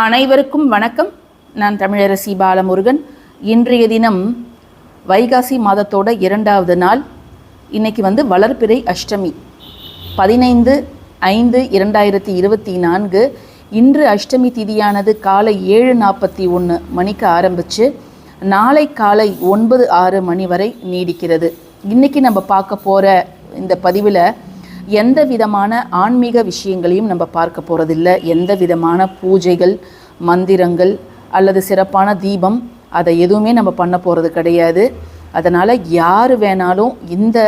அனைவருக்கும் வணக்கம். நான் தமிழரசி பாலமுருகன். இன்றைய தினம் வைகாசி மாதத்தோட இரண்டாவது நாள். இன்றைக்கி வந்து வளர்பிறை அஷ்டமி. பதினைந்து ஐந்து இரண்டாயிரத்தி இருபத்தி நான்கு. இன்று அஷ்டமி திதியானது காலை ஏழு நாற்பத்தி ஒன்று மணிக்கு ஆரம்பித்து நாளை காலை ஒன்பது ஆறு மணி வரை நீடிக்கிறது. இன்னைக்கு நம்ம பார்க்க போகிற இந்த பதிவில் எந்த விதமான ஆன்மீக விஷயங்களையும் நம்ம பார்க்க போகிறதில்ல எந்த விதமான பூஜைகள் மந்திரங்கள் அல்லது சிறப்பான தீபம் அதை எதுவுமே நம்ம பண்ண போகிறது கிடையாது. அதனால் யார் வேணாலும் இந்த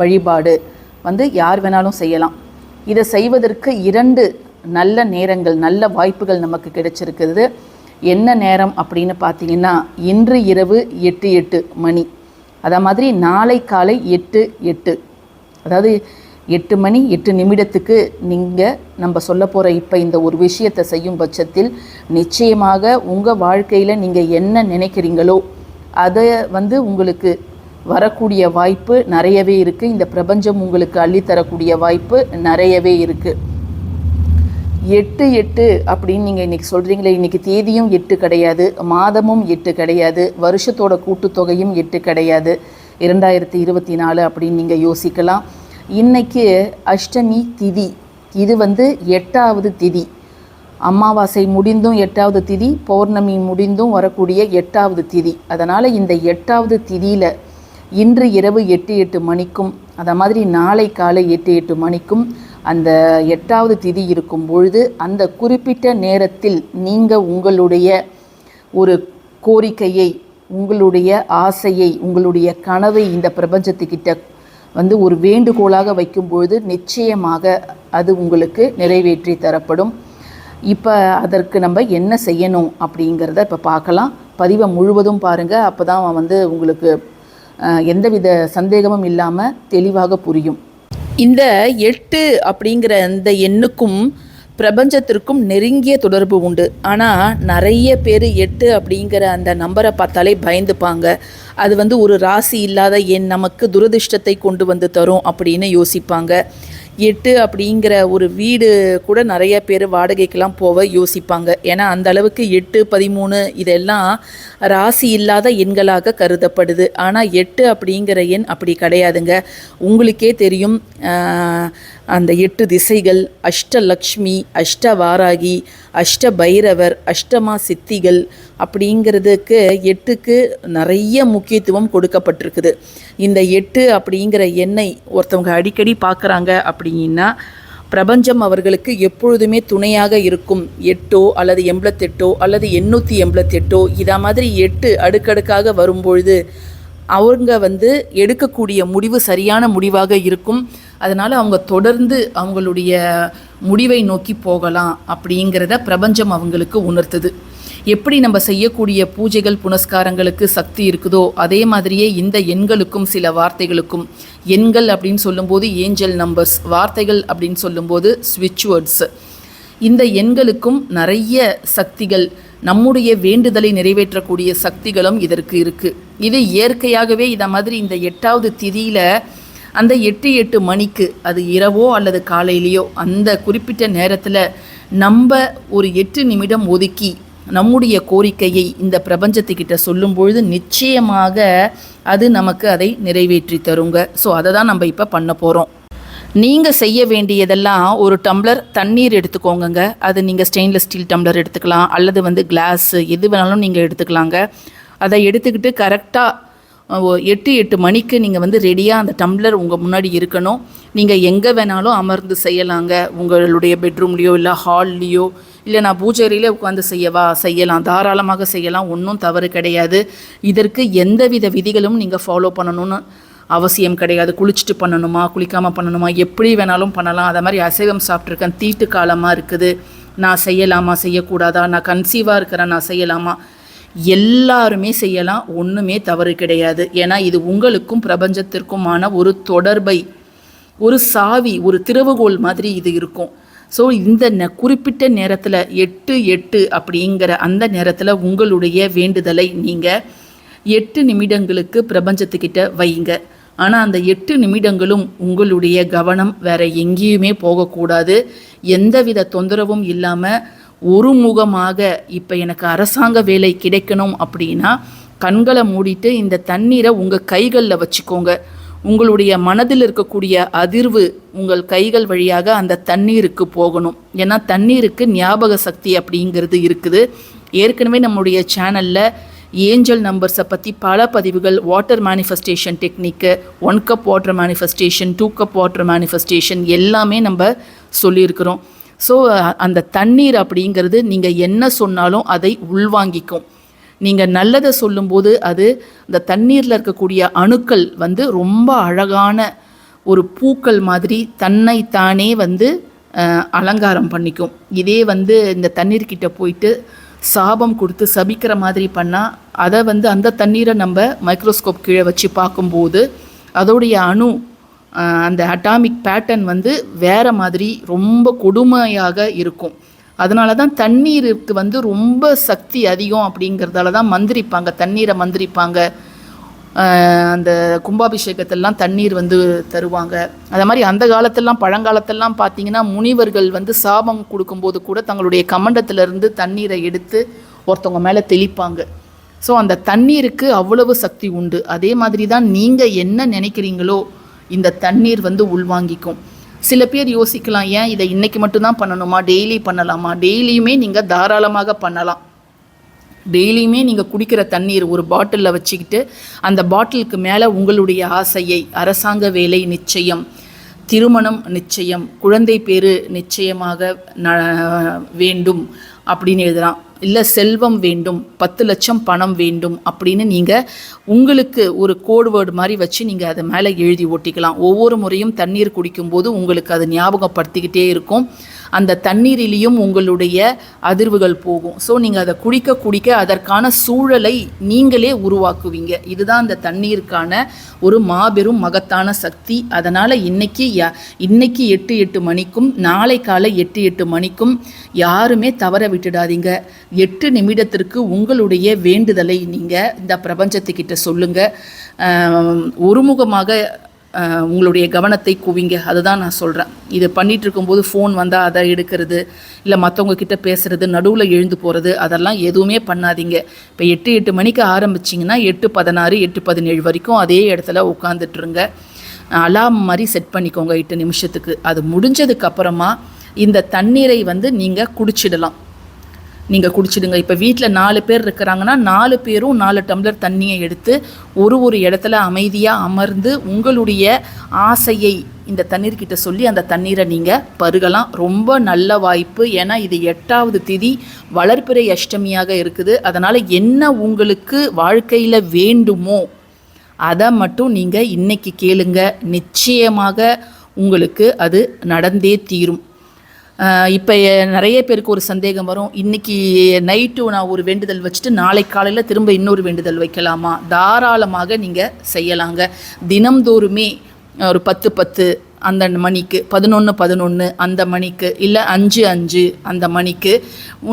வழிபாடு வந்து யார் வேணாலும் செய்யலாம். இதை செய்வதற்கு இரண்டு நல்ல நேரங்கள் நல்ல வாய்ப்புகள் நமக்கு கிடைச்சிருக்கிறது என்ன நேரம் அப்படின்னு பார்த்தீங்கன்னா இன்று இரவு எட்டு எட்டு மணி. அதை மாதிரி நாளை காலை எட்டு எட்டு. அதாவது எட்டு மணி எட்டு நிமிடத்துக்கு நீங்கள் நம்ம சொல்ல போகிற இப்போ இந்த ஒரு விஷயத்தை செய்யும் பட்சத்தில் நிச்சயமாக உங்கள் வாழ்க்கையில் நீங்கள் என்ன நினைக்கிறீங்களோ அதை வந்து உங்களுக்கு வரக்கூடிய வாய்ப்பு நிறையவே இருக்குது இந்த பிரபஞ்சம் உங்களுக்கு அள்ளித்தரக்கூடிய வாய்ப்பு நிறையவே இருக்குது எட்டு எட்டு அப்படின்னு நீங்கள் இன்றைக்கி சொல்கிறீங்களே இன்றைக்கி தேதியும் எட்டு கிடையாது மாதமும் எட்டு கிடையாது வருஷத்தோட கூட்டுத்தொகையும் எட்டு கிடையாது. இரண்டாயிரத்தி இருபத்தி நாலு அப்படின்னு நீங்கள் யோசிக்கலாம். இன்னைக்கு அஷ்டமி திதி. இது வந்து எட்டாவது திதி. அமாவாசை முடிந்தும் எட்டாவது திதி பௌர்ணமி முடிந்தும் வரக்கூடிய எட்டாவது திதி. அதனால் இந்த எட்டாவது திதியில் இன்று இரவு எட்டு எட்டு மணிக்கும் அதை மாதிரி நாளை காலை எட்டு எட்டு மணிக்கும் அந்த எட்டாவது திதி இருக்கும் பொழுது அந்த குறிப்பிட்ட நேரத்தில் நீங்கள் உங்களுடைய ஒரு கோரிக்கையை உங்களுடைய ஆசையை உங்களுடைய கனவை இந்த பிரபஞ்சத்துக்கிட்ட வந்து ஒரு வேண்டுகோளாக வைக்கும்பொழுது நிச்சயமாக அது உங்களுக்கு நிறைவேற்றி தரப்படும். இப்போ அதற்கு நம்ம என்ன செய்யணும் அப்படிங்கிறத இப்போ பார்க்கலாம். பதிவை முழுவதும் பாருங்கள் அப்போ தான் வந்து உங்களுக்கு எந்தவித சந்தேகமும் இல்லாமல் தெளிவாக புரியும். இந்த எட்டு அப்படிங்கிற அந்த எண்ணுக்கும் பிரபஞ்சத்திற்கும் நெருங்கிய தொடர்பு உண்டு. ஆனால் நிறைய பேர் எட்டு அப்படிங்கிற அந்த நம்பரை பார்த்தாலே பயந்துப்பாங்க. அது வந்து ஒரு ராசி இல்லாத எண் நமக்கு துரதிர்ஷ்டத்தை கொண்டு வந்து தரும் அப்படின்னு யோசிப்பாங்க. எட்டு அப்படிங்கிற ஒரு வீடு கூட நிறைய பேர் வாடகைக்கெல்லாம் போக யோசிப்பாங்க. ஏன்னா அந்த அளவுக்கு எட்டு பதிமூணு இதெல்லாம் ராசி இல்லாத எண்களாக கருதப்படுது. ஆனால் எட்டு அப்படிங்கிற எண் அப்படி கிடையாதுங்க. உங்களுக்கே தெரியும் அந்த எட்டு திசைகள் அஷ்டலக்ஷ்மி அஷ்டவாராகி அஷ்ட பைரவர் அஷ்டமா சித்திகள் அப்படிங்கிறதுக்கு எட்டுக்கு நிறைய முக்கியத்துவம் கொடுக்கப்பட்டிருக்குது. இந்த எட்டு அப்படிங்கிற எண்ணெய் ஒருத்தவங்க அடிக்கடி பார்க்குறாங்க அப்படின்னா பிரபஞ்சம் அவர்களுக்கு எப்பொழுதுமே துணையாக இருக்கும். எட்டோ அல்லது எண்பத்தெட்டோ அல்லது எண்ணூற்றி எண்பத்தெட்டோ இதை மாதிரி எட்டு அடுக்கடுக்காக வரும்பொழுது அவங்க வந்து எடுக்கக்கூடிய முடிவு சரியான முடிவாக இருக்கும். அதனால் அவங்க தொடர்ந்து அவங்களுடைய முடிவை நோக்கி போகலாம் அப்படிங்கிறத பிரபஞ்சம் அவங்களுக்கு உணர்த்துது. எப்படி நம்ம செய்யக்கூடிய பூஜைகள் புனஸ்காரங்களுக்கு சக்தி இருக்குதோ அதே மாதிரியே இந்த எண்களுக்கும் சில வார்த்தைகளுக்கும். எண்கள் அப்படின்னு சொல்லும்போது ஏஞ்சல் நம்பர்ஸ் வார்த்தைகள் அப்படின்னு சொல்லும்போது ஸ்விட்ச் வேர்ட்ஸ். இந்த எண்களுக்கும் நிறைய சக்திகள் நம்முடைய வேண்டுதலை நிறைவேற்றக்கூடிய சக்திகளும் இதற்கு இருக்குது இது இயற்கையாகவே இதை மாதிரி இந்த எட்டாவது திதியில் அந்த எட்டு எட்டு மணிக்கு அது இரவோ அல்லது காலையிலையோ அந்த குறிப்பிட்ட நேரத்தில் நம்ம ஒரு எட்டு நிமிடம் ஒதுக்கி நம்முடைய கோரிக்கையை இந்த பிரபஞ்சத்துக்கிட்ட சொல்லும் பொழுது நிச்சயமாக அது நமக்கு அதை நிறைவேற்றி தருங்க. ஸோ அதை தான் நம்ம இப்போ பண்ண போகிறோம் நீங்கள் செய்ய வேண்டியதெல்லாம் ஒரு டம்ளர் தண்ணீர் எடுத்துக்கோங்கங்க. அது நீங்கள் ஸ்டெயின்லெஸ் ஸ்டீல் டம்ளர் எடுத்துக்கலாம். அல்லது வந்து கிளாஸ் எது வேணாலும் நீங்கள் எடுத்துக்கலாங்க. அதை எடுத்துக்கிட்டு கரெக்டாக எட்டு எட்டு மணிக்கு நீங்கள் வந்து ரெடியாக அந்த டம்ளர் உங்கள் முன்னாடி இருக்கணும். நீங்கள் எங்கே வேணாலும் அமர்ந்து செய்யலாங்க. உங்களுடைய பெட்ரூம்லேயோ இல்லை ஹால்லேயோ இல்லை நான் பூஜையிலே உட்காந்து செய்யவா செய்யலாம். தாராளமாக செய்யலாம். ஒன்றும் தவறு கிடையாது. இதற்கு எந்தவித விதிகளும் நீங்கள் ஃபாலோ பண்ணணும்னு அவசியம் கிடையாது. குளிச்சுட்டு பண்ணணுமா குளிக்காமல் பண்ணணுமா எப்படி வேணாலும் பண்ணலாம். அதை மாதிரி அசைவம் சாப்பிட்ருக்கேன் தீட்டு காலமாக இருக்குது. நான் செய்யலாமா செய்யக்கூடாதா? நான் கன்சீவாக இருக்கிறேன். நான் செய்யலாமா? எல்லாருமே செய்யலாம். ஒன்றுமே தவறு கிடையாது. ஏன்னா இது உங்களுக்கும் பிரபஞ்சத்திற்குமான ஒரு தொடர்பை ஒரு சாவி ஒரு திறவுகோல் மாதிரி இது இருக்கும். ஸோ இந்த ந- குறிப்பிட்ட நேரத்தில் எட்டு எட்டு அப்படிங்கிற அந்த நேரத்தில் உங்களுடைய வேண்டுதலை நீங்கள் எட்டு நிமிடங்களுக்கு பிரபஞ்சத்துக்கிட்ட வைங்க. ஆனால் அந்த எட்டு நிமிடங்களும் உங்களுடைய கவனம் வேற எங்கேயுமே போகக்கூடாது. எந்தவித தொந்தரவும் இல்லாமல் ஒருமுகமாக இப்போ எனக்கு அரசாங்க வேலை கிடைக்கணும் அப்படின்னா கண்களை மூடிட்டு இந்த தண்ணீரை உங்கள் கைகளில் வச்சுக்கோங்க. உங்களுடைய மனதில் இருக்கக்கூடிய அதிர்வு உங்கள் கைகள் வழியாக அந்த தண்ணீருக்கு போகணும். ஏன்னா தண்ணீருக்கு ஞாபக சக்தி அப்படிங்கிறது இருக்குது. ஏற்கனவே நம்முடைய சேனலில் ஏஞ்சல் நம்பர்ஸை பற்றி பல பதிவுகள் water manifestation technique one cup water manifestation two cup water manifestation எல்லாமே நம்ம சொல்லியிருக்கிறோம். ஸோ அந்த தண்ணீர் அப்படிங்கிறது நீங்கள் என்ன சொன்னாலும் அதை உள்வாங்கிக்கும். நீங்கள் நல்லதை சொல்லும்போது அது அந்த தண்ணீரில் இருக்கக்கூடிய அணுக்கள் வந்து ரொம்ப அழகான ஒரு பூக்கள் மாதிரி தன்னை தானே வந்து அலங்காரம் பண்ணிக்கும். இதே வந்து இந்த தண்ணீர்கிட்ட போயிட்டு சாபம் கொடுத்து சபிக்கிற மாதிரி பண்ணால் அதை வந்து அந்த தண்ணீரை நம்ம மைக்ரோஸ்கோப் கீழே வச்சு பார்க்கும்போது அதோடைய அணு அந்த அட்டாமிக் பேட்டர்ன் வந்து வேறு மாதிரி ரொம்ப கொடுமையாக இருக்கும். அதனால தான் தண்ணீருக்கு வந்து ரொம்ப சக்தி அதிகம் அப்படிங்கிறதால தான் மந்திரிப்பாங்க தண்ணீரை மந்திரிப்பாங்க. அந்த கும்பாபிஷேகத்திலலாம் தண்ணீர் வந்து தருவாங்க. அதை மாதிரி அந்த காலத்திலலாம் பழங்காலத்திலலாம் பார்த்தீங்கன்னா முனிவர்கள் வந்து சாபம் கொடுக்கும்போது கூட தங்களுடைய கமண்டத்திலிருந்து தண்ணீரை எடுத்து ஒருத்தவங்க மேலே தெளிப்பாங்க. ஸோ அந்த தண்ணீருக்கு அவ்வளவு சக்தி உண்டு. அதே மாதிரி தான் நீங்கள் என்ன நினைக்கிறீங்களோ இந்த தண்ணீர் வந்து உள்வாங்கிக்கும். சில பேர் யோசிக்கலாம் ஏன் இதை இன்னைக்கு மட்டும்தான் பண்ணணுமா? டெய்லி பண்ணலாமா? டெய்லியுமே நீங்கள் தாராளமாக பண்ணலாம். டெய்லியுமே நீங்கள் குடிக்கிற தண்ணீர் ஒரு பாட்டிலில் வச்சுக்கிட்டு அந்த பாட்டிலுக்கு மேலே உங்களுடைய ஆசையை அரசாங்க வேலை நிச்சயம் திருமணம் நிச்சயம் குழந்தை பேரு நிச்சயமாக ந- வேண்டும் அப்படின்னு எழுதலாம் இல்லை செல்வம் வேண்டும் பத்து லட்சம் பணம் வேண்டும் அப்படின்னு நீங்கள் உங்களுக்கு ஒரு கோடு வேர்டு மாதிரி வச்சு நீங்கள் அதை மேலே எழுதி ஒட்டிக்கலாம். ஒவ்வொரு முறையும் தண்ணீர் குடிக்கும்போது உங்களுக்கு அது ஞாபகப்படுத்திக்கிட்டே இருக்கும். அந்த தண்ணீரிலையும் உங்களுடைய அதிர்வுகள் போகும். ஸோ நீங்கள் அதை குடிக்க குடிக்க அதற்கான சூழலை நீங்களே உருவாக்குவீங்க. இதுதான் அந்த தண்ணீருக்கான ஒரு மாபெரும் மகத்தான சக்தி. அதனால் இன்னைக்கு யா இன்னைக்கு எட்டு எட்டு மணிக்கும் நாளை காலை எட்டு எட்டு மணிக்கும் யாருமே தவற விட்டுடாதீங்க. எட்டு நிமிடத்திற்கு உங்களுடைய வேண்டுதலை நீங்கள் இந்த பிரபஞ்சத்துக்கிட்ட சொல்லுங்கள் ஒருமுகமாக உங்களுடைய கவனத்தை குவிங்க. அதுதான் நான் சொல்கிறேன் இது பண்ணிகிட்டு இருக்கும்போது ஃபோன் வந்தால் அதை எடுக்கிறது இல்லை மற்றவங்க கிட்ட பேசுகிறது நடுவில் எழுந்து போகிறது அதெல்லாம் எதுவுமே பண்ணாதீங்க. இப்போ எட்டு எட்டு மணிக்கு ஆரம்பிச்சிங்கன்னா எட்டு பதினாறு எட்டு பதினேழு வரைக்கும் அதே இடத்துல உட்காந்துட்ருங்க அலாம் மாதிரி செட் பண்ணிக்கோங்க எட்டு நிமிஷத்துக்கு. அது முடிஞ்சதுக்கு அப்புறமா இந்த தண்ணீரை வந்து நீங்கள் குடிச்சிடலாம். நீங்கள் குடிச்சிடுங்க. இப்போ வீட்டில் நாலு பேர் இருக்கிறாங்கன்னா நாலு பேரும் நாலு டம்ளர் தண்ணியை எடுத்து ஒரு ஒரு இடத்துல அமைதியாக அமர்ந்து உங்களுடைய ஆசையை இந்த தண்ணீர்கிட்ட சொல்லி அந்த தண்ணீரை நீங்கள் பருகலாம். ரொம்ப நல்ல வாய்ப்பு. ஏன்னா இது எட்டாவது திதி. வளர்ப்பிறை அஷ்டமியாக இருக்குது. அதனால் என்ன உங்களுக்கு வாழ்க்கையில் வேண்டுமோ அதை மட்டும் நீங்கள் இன்றைக்கி கேளுங்க. நிச்சயமாக உங்களுக்கு அது நடந்தே தீரும். இப்போ நிறைய பேருக்கு ஒரு சந்தேகம் வரும். இன்னைக்கு நைட்டு நான் ஒரு வேண்டுதல் வச்சுட்டு நாளை காலையில் திரும்ப இன்னொரு வேண்டுதல் வைக்கலாமா? தாராளமாக நீங்கள் செய்யலாங்க. தினம்தோறுமே ஒரு பத்து பத்து அந்த மணிக்கு பதினொன்று பதினொன்று அந்த மணிக்கு இல்லை அஞ்சு அஞ்சு அந்த மணிக்கு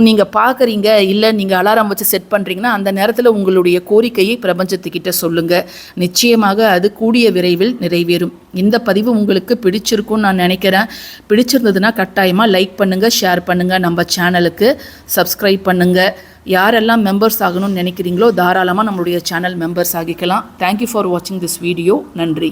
நீங்கள் பார்க்குறீங்க இல்லை நீங்கள் அலாரம் வச்சு செட் பண்ணுறீங்கன்னா அந்த நேரத்தில் உங்களுடைய கோரிக்கையை பிரபஞ்சத்துக்கிட்ட சொல்லுங்கள் நிச்சயமாக அது கூடிய விரைவில் நிறைவேறும். இந்த பதிவு உங்களுக்கு பிடிச்சிருக்கும்னு நான் நினைக்கிறேன். பிடிச்சிருந்ததுன்னா கட்டாயமாக லைக் பண்ணுங்கள் ஷேர் பண்ணுங்கள் நம்ம சேனலுக்கு சப்ஸ்கிரைப் பண்ணுங்கள் யாரெல்லாம் மெம்பர்ஸ் ஆகணும்னு நினைக்கிறீங்களோ தாராளமாக நம்மளுடைய சேனல் மெம்பர்ஸ் ஆகிக்கலாம். தேங்க்யூ ஃபார் வாட்சிங் திஸ் வீடியோ நன்றி.